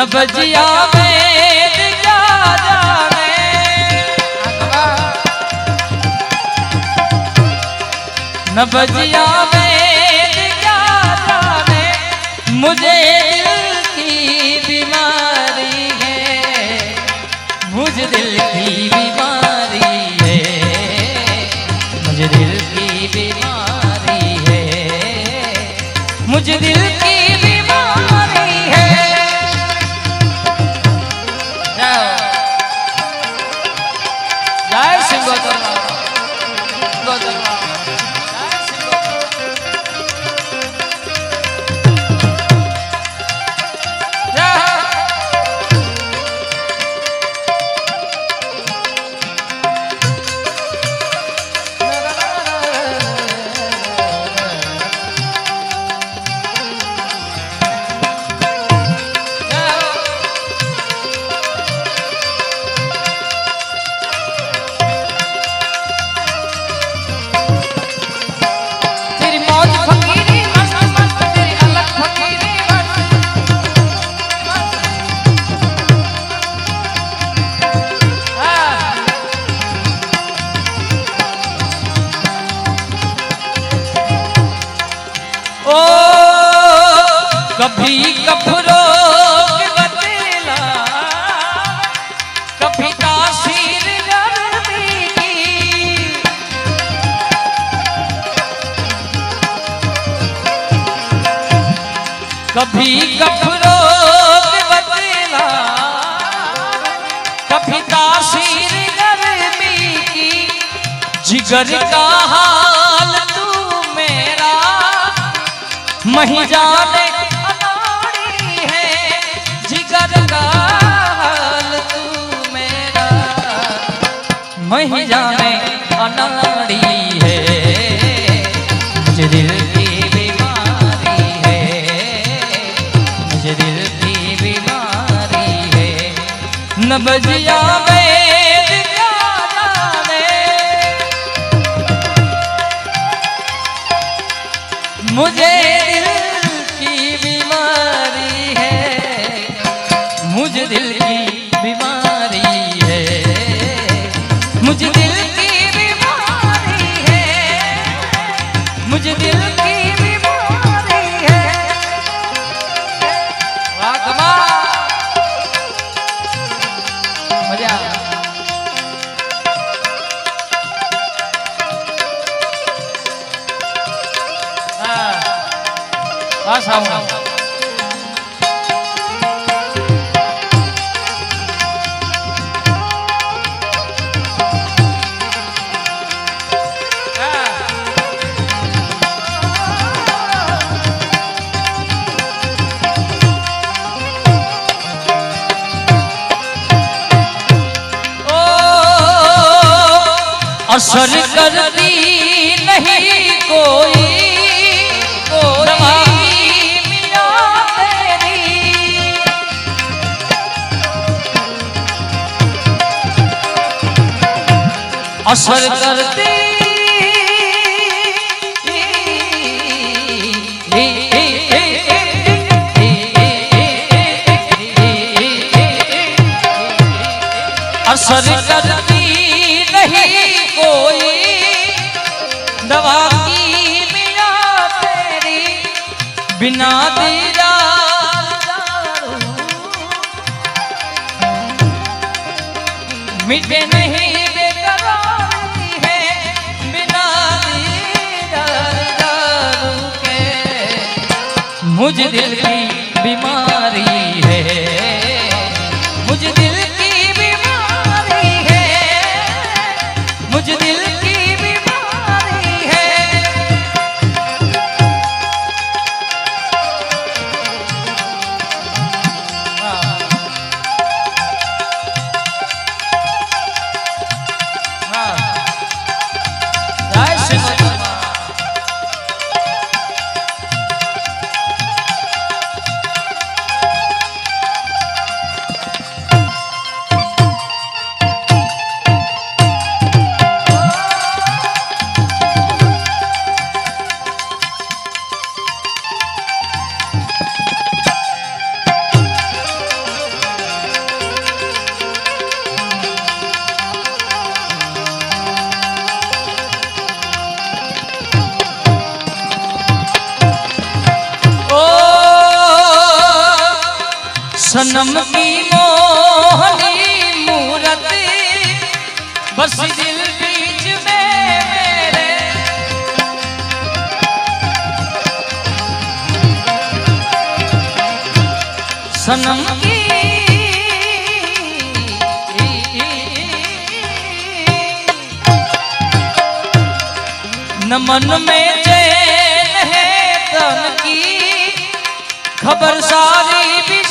નભજિયા વેદ જાણે નભજિયા વેદ જાણે મુજે દિલ કી બીમારી હે. મુજ દિલ કી બીમારી હે. મુજ દિલ సింగ్ అవుతారు कभी कफरो के बदला कभी तासीर गर्मी की जिगर का हाल तू मेरा मही जाने अनाड़ी है जिगर का हाल तू मेरा मही जाने अनाड़ी न बजिया मुझे दिल की बीमारी है, मुझे दिल की बीमारी है। मुझे दिल की बीमारी है, मुझे दिल की बस आऊँगा असर करती नहीं कोई અસર કરતી. અસર કરતી નહીં કોઈ. દવા કી બિના તેરી मुझे दिल की बीमारी है। मुझे दिल की बीमारी है। मुझे दिल सनम की मोहनी मूरत, बस दिल बीच में मेरे। सनम की न मन में चैन है तन की, खबर सारी भी